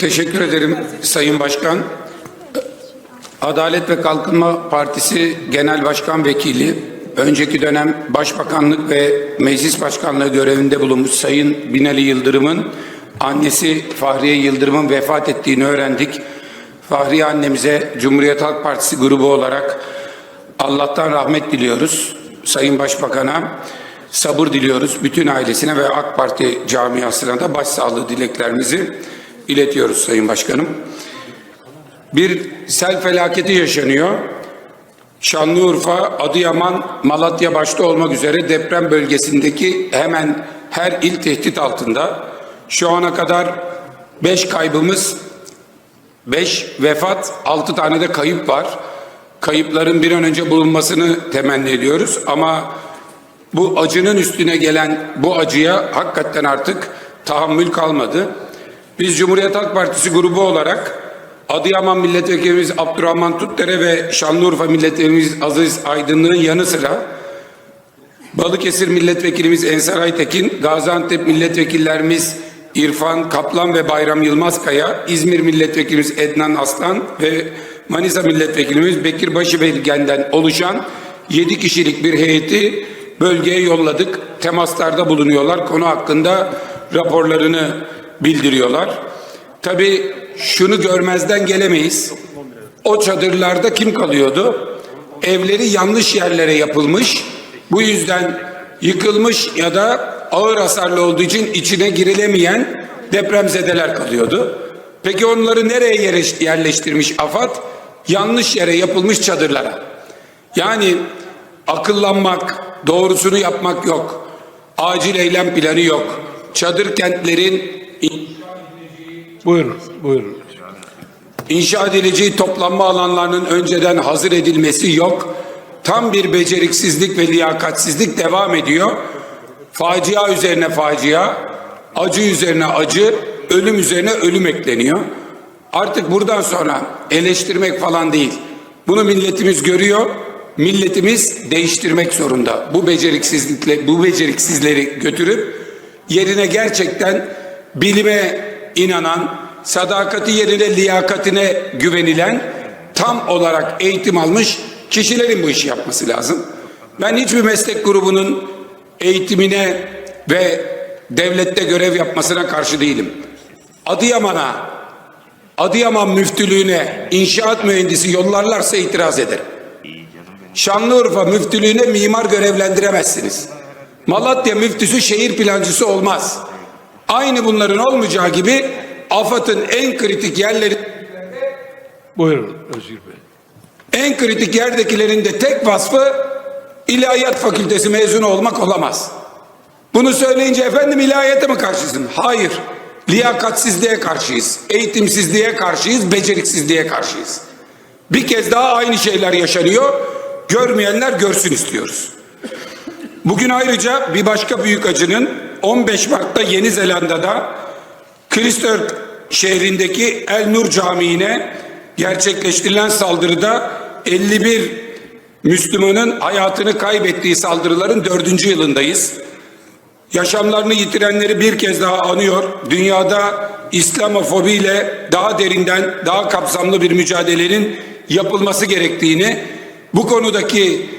Teşekkür ederim Sayın Başkan. Adalet ve Kalkınma Partisi Genel Başkan Vekili, önceki dönem Başbakanlık ve Meclis Başkanlığı görevinde bulunmuş Sayın Binali Yıldırım'ın annesi Fahriye Yıldırım'ın vefat ettiğini öğrendik. Fahriye annemize Cumhuriyet Halk Partisi grubu olarak Allah'tan rahmet diliyoruz. Sayın Başbakan'a sabır diliyoruz. Bütün ailesine ve AK Parti camiasına da başsağlığı dileklerimizi iletiyoruz Sayın Başkanım. Bir sel felaketi yaşanıyor. Şanlıurfa, Adıyaman, Malatya başta olmak üzere deprem bölgesindeki hemen her il tehdit altında. Şu ana kadar 5 kaybımız, 5 vefat, 6 tane de kayıp var. Kayıpların bir an önce bulunmasını temenni ediyoruz ama bu acının üstüne gelen bu acıya hakikaten artık tahammül kalmadı. Biz Cumhuriyet Halk Partisi grubu olarak Adıyaman Milletvekilimiz Abdurrahman Tutdere ve Şanlıurfa Milletvekilimiz Aziz Aydınlı'nın yanı sıra Balıkesir Milletvekilimiz Ensar Aytekin, Gaziantep Milletvekillerimiz İrfan Kaplan ve Bayram Yılmazkaya, İzmir Milletvekilimiz Ednan Aslan ve Manisa Milletvekilimiz Bekir Başıbelgen'den oluşan 7 kişilik bir heyeti bölgeye yolladık. Temaslarda bulunuyorlar. Konu hakkında raporlarını bildiriyorlar. Tabii şunu görmezden gelemeyiz. O çadırlarda kim kalıyordu? Evleri yanlış yerlere yapılmış. Bu yüzden yıkılmış ya da ağır hasarlı olduğu için içine girilemeyen depremzedeler kalıyordu. Peki onları nereye yerleştirmiş AFAD? Yanlış yere yapılmış çadırlara. Yani akıllanmak, doğrusunu yapmak yok. Acil eylem planı yok. Çadır kentlerin Buyurun, buyurun. İnşa edileceği toplanma alanlarının önceden hazır edilmesi yok. Tam bir beceriksizlik ve liyakatsizlik devam ediyor. Facia üzerine facia, acı üzerine acı, ölüm üzerine ölüm ekleniyor. Artık buradan sonra eleştirmek falan değil. Bunu milletimiz görüyor. Milletimiz değiştirmek zorunda. Bu beceriksizlikle bu beceriksizleri götürüp yerine gerçekten bilime inanan, sadakati yerine liyakatine güvenilen, tam olarak eğitim almış kişilerin bu işi yapması lazım. Ben hiçbir meslek grubunun eğitimine ve devlette görev yapmasına karşı değilim. Adıyaman'a, Adıyaman müftülüğüne inşaat mühendisi yollarlarsa itiraz ederim. Şanlıurfa müftülüğüne mimar görevlendiremezsiniz. Malatya müftüsü şehir plancısı olmaz. Aynı bunların olmayacağı gibi AFAD'ın en kritik yerleri Buyurun Özgür Bey. en kritik yerdekilerin de tek vasfı ilahiyat fakültesi mezunu olmak olamaz. Bunu söyleyince efendim ilahiyata mı karşısın? Hayır. Liyakatsizliğe karşıyız. Eğitimsizliğe karşıyız. Beceriksizliğe karşıyız. Bir kez daha aynı şeyler yaşanıyor. Görmeyenler görsün istiyoruz. Bugün ayrıca bir başka büyük acının 15 Mart'ta Yeni Zelanda'da Christchurch şehrindeki El Nur Camii'ne gerçekleştirilen saldırıda 51 Müslümanın hayatını kaybettiği saldırıların dördüncü yılındayız. Yaşamlarını yitirenleri bir kez daha anıyor. Dünyada İslamofobiyle daha derinden, daha kapsamlı bir mücadelenin yapılması gerektiğini, bu konudaki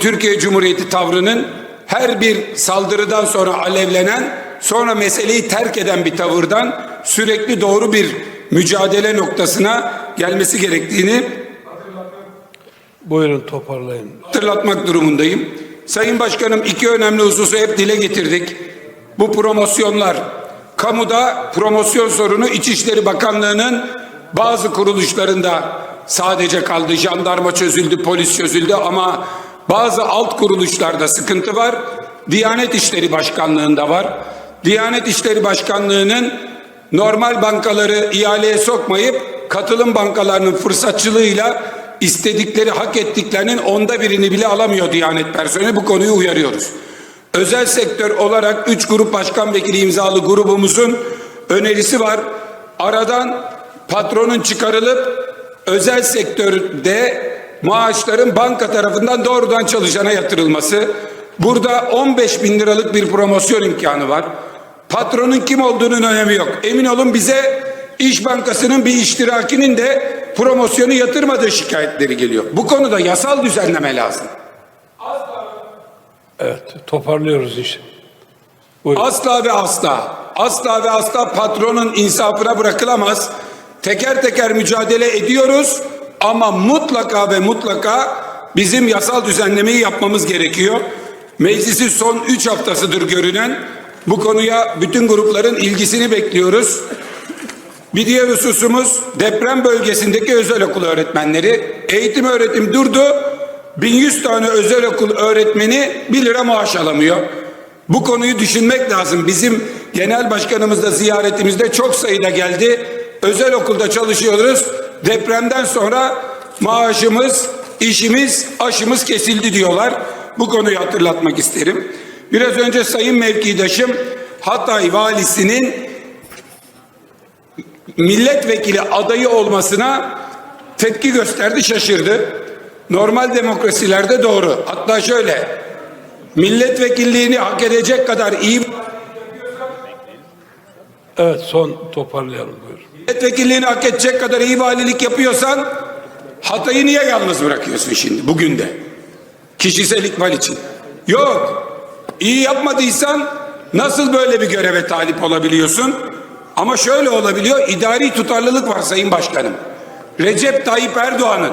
Türkiye Cumhuriyeti tavrının her bir saldırıdan sonra alevlenen, sonra meseleyi terk eden bir tavırdan sürekli doğru bir mücadele noktasına gelmesi gerektiğini Buyurun toparlayın. hatırlatmak durumundayım. Sayın Başkanım iki önemli hususu hep dile getirdik. Bu promosyonlar, kamuda promosyon sorunu İçişleri Bakanlığı'nın bazı kuruluşlarında sadece kaldı. Jandarma çözüldü, polis çözüldü ama bazı alt kuruluşlarda sıkıntı var. Diyanet İşleri Başkanlığı'nda var. Diyanet İşleri Başkanlığı'nın normal bankaları ihaleye sokmayıp katılım bankalarının fırsatçılığıyla istedikleri hak ettiklerinin onda birini bile alamıyor Diyanet personeli. Bu konuyu uyarıyoruz. Özel sektör olarak üç grup başkan vekili imzalı grubumuzun önerisi var. Aradan patronun çıkarılıp özel sektörde maaşların banka tarafından doğrudan çalışana yatırılması. Burada 15 bin liralık bir promosyon imkanı var. Patronun kim olduğunun önemi yok. Emin olun bize İş Bankası'nın bir iştirakinin de promosyonu yatırmadığı şikayetleri geliyor. Bu konuda yasal düzenleme lazım. Evet, toparlıyoruz işte. Buyurun. Asla ve asla, asla ve asla patronun insafına bırakılamaz. Teker teker mücadele ediyoruz ama mutlaka ve mutlaka bizim yasal düzenlemeyi yapmamız gerekiyor. Meclisin son 3 haftasıdır görünen. Bu konuya bütün grupların ilgisini bekliyoruz. Bir diğer hususumuz deprem bölgesindeki özel okul öğretmenleri. Eğitim öğretim durdu. 1100 tane özel okul öğretmeni 1 lira maaş alamıyor. Bu konuyu düşünmek lazım. Bizim genel başkanımız da ziyaretimizde çok sayıda geldi. Özel okulda çalışıyoruz. Depremden sonra maaşımız, işimiz, aşımız kesildi diyorlar. Bu konuyu hatırlatmak isterim. Biraz önce Sayın Mevkidaşım Hatay valisinin milletvekili adayı olmasına tepki gösterdi, şaşırdı. Normal demokrasilerde doğru. Hatta şöyle, milletvekilliğini hak edecek kadar iyi Evet, son toparlayalım buyurun. Milletvekilliğini hak edecek kadar iyi valilik yapıyorsan Hatay'ı niye yalnız bırakıyorsun şimdi bugün de? Kişisel ikbal için. Yok. İyi yapmadıysan nasıl böyle bir göreve talip olabiliyorsun? Ama şöyle olabiliyor. idari tutarlılık var Sayın Başkanım. Recep Tayyip Erdoğan'ın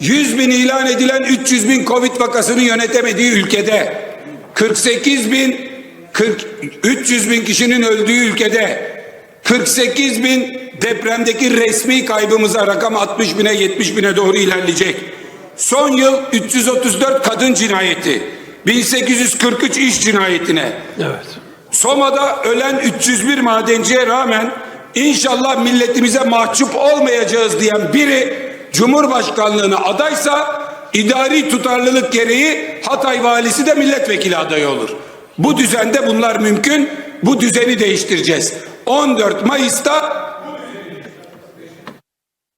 100 bin ilan edilen 300 bin Covid vakasını yönetemediği ülkede 48 bin 40, 300 bin kişinin öldüğü ülkede 48 bin depremdeki resmi kaybımıza rakam 60 bine 70 bine doğru ilerleyecek. Son yıl 334 kadın cinayeti, 1843 iş cinayetine, Evet. Soma'da ölen 301 madenciye rağmen inşallah milletimize mahcup olmayacağız diyen biri Cumhurbaşkanlığına adaysa idari tutarlılık gereği Hatay valisi de milletvekili adayı olur. Bu düzende bunlar mümkün. Bu düzeni değiştireceğiz. 14 Mayıs'ta